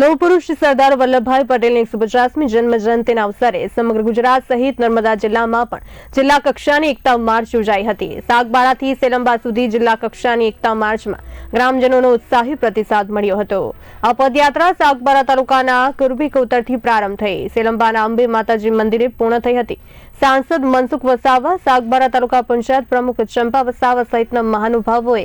લોહ પુરુષ સરદાર વલ્લભભાઈ પટેલની એકસો પચાસમી જન્મ જયંતિના અવસરે સમગ્ર ગુજરાત સહિત નર્મદા જિલ્લામાં પણ જિલ્લા કક્ષાની એકતા માર્ચ યોજાઈ હતી. સાગબારાથી સેલંબા સુધી જિલ્લા કક્ષાની એકતા માર્ચમાં ગ્રામજનોનો ઉત્સાહી પ્રતિસાદ મળ્યો હતો. આ પદયાત્રા સાગબારા તાલુકાના કુરબી કોતરથી પ્રારંભ થઈ. સેલંબાના અંબે માતાજી મંદિરે પૂર્ણ થઈ હતી. સાંસદ મનસુખ વસાવા, સાગબારા તાલુકા પંચાયત પ્રમુખ ચંપા વસાવા સહિતના મહાનુભાવોએ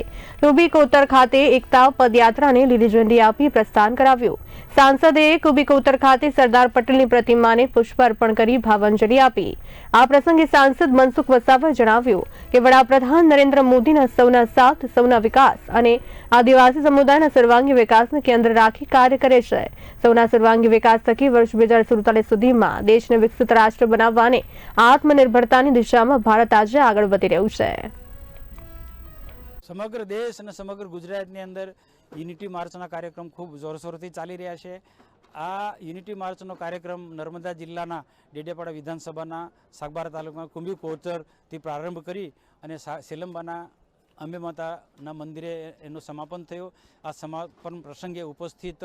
કોતર ખાતે એકતા પદયાત્રાને લીલી ઝંડી આપી પ્રસ્થાન કરાવ્યું. સાંસદે કુબી ખાતે સરદાર પટેલની પ્રતિમાને પુષ્પ અર્પણ કરી ભાવાંજલિ આપી. આ પ્રસંગે સાંસદ મનસુખ વસાવાએ જણાવ્યું કે વડાપ્રધાન નરેન્દ્ર મોદીના સૌના સાથ, સૌના વિકાસ અને આદિવાસી સમુદાયના સર્વાંગી વિકાસને કેન્દ્ર રાખી કાર્ય કરે છે. સૌના સર્વાંગી વિકાસ થકી વર્ષ બે સુડતાલીસ સુધીમાં દેશને વિકસિત રાષ્ટ્ર બનાવવા અને આત્મનિર્ભરતાની દિશામાં ભારત આજે આગળ વધી રહ્યું છે. સમગ્ર દેશ અને સમગ્ર ગુજરાતની અંદર યુનિટી માર્ચના કાર્યક્રમ ખૂબ જોરશોરથી ચાલી રહ્યા છે. આ યુનિટી માર્ચનો કાર્યક્રમ નર્મદા જિલ્લાના ડેડિયાપાડા વિધાનસભાના સાગબારા તાલુકાના કુંભી કોચરથી પ્રારંભ કરી અને સેલંબાના અંબે માતાના મંદિરે એનું સમાપન થયું. આ સમાપન પ્રસંગે ઉપસ્થિત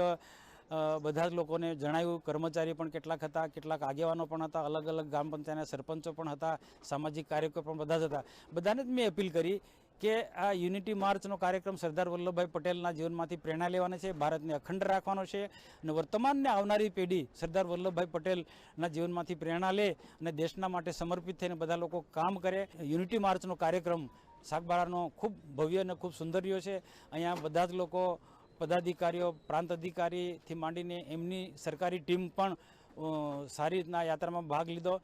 બધા જ લોકોને જણાવ્યું કર્મચારી પણ કેટલાક હતા, કેટલાક આગેવાનો પણ હતા, અલગ અલગ ગ્રામ પંચાયતના સરપંચો પણ હતા, સામાજિક કાર્યકરો પણ બધા જ હતા. બધાને જ મેં અપીલ કરી કે આ યુનિટી માર્ચનો કાર્યક્રમ સરદાર વલ્લભભાઈ પટેલના જીવનમાંથી પ્રેરણા લેવાનો છે, ભારતને અખંડ રાખવાનો છે અને વર્તમાનને આવનારી પેઢી સરદાર વલ્લભભાઈ પટેલના જીવનમાંથી પ્રેરણા લે અને દેશના માટે સમર્પિત થઈને બધા લોકો કામ કરે. યુનિટી માર્ચનો કાર્યક્રમ સાગબારાનો ખૂબ ભવ્ય અને ખૂબ સુંદર રહ્યો છે. અહીંયા બધા જ લોકો પદાધિકારીઓ પ્રાંત અધિકારીથી માંડીને એમની સરકારી ટીમ પણ સારી રીતના યાત્રામાં ભાગ લીધો.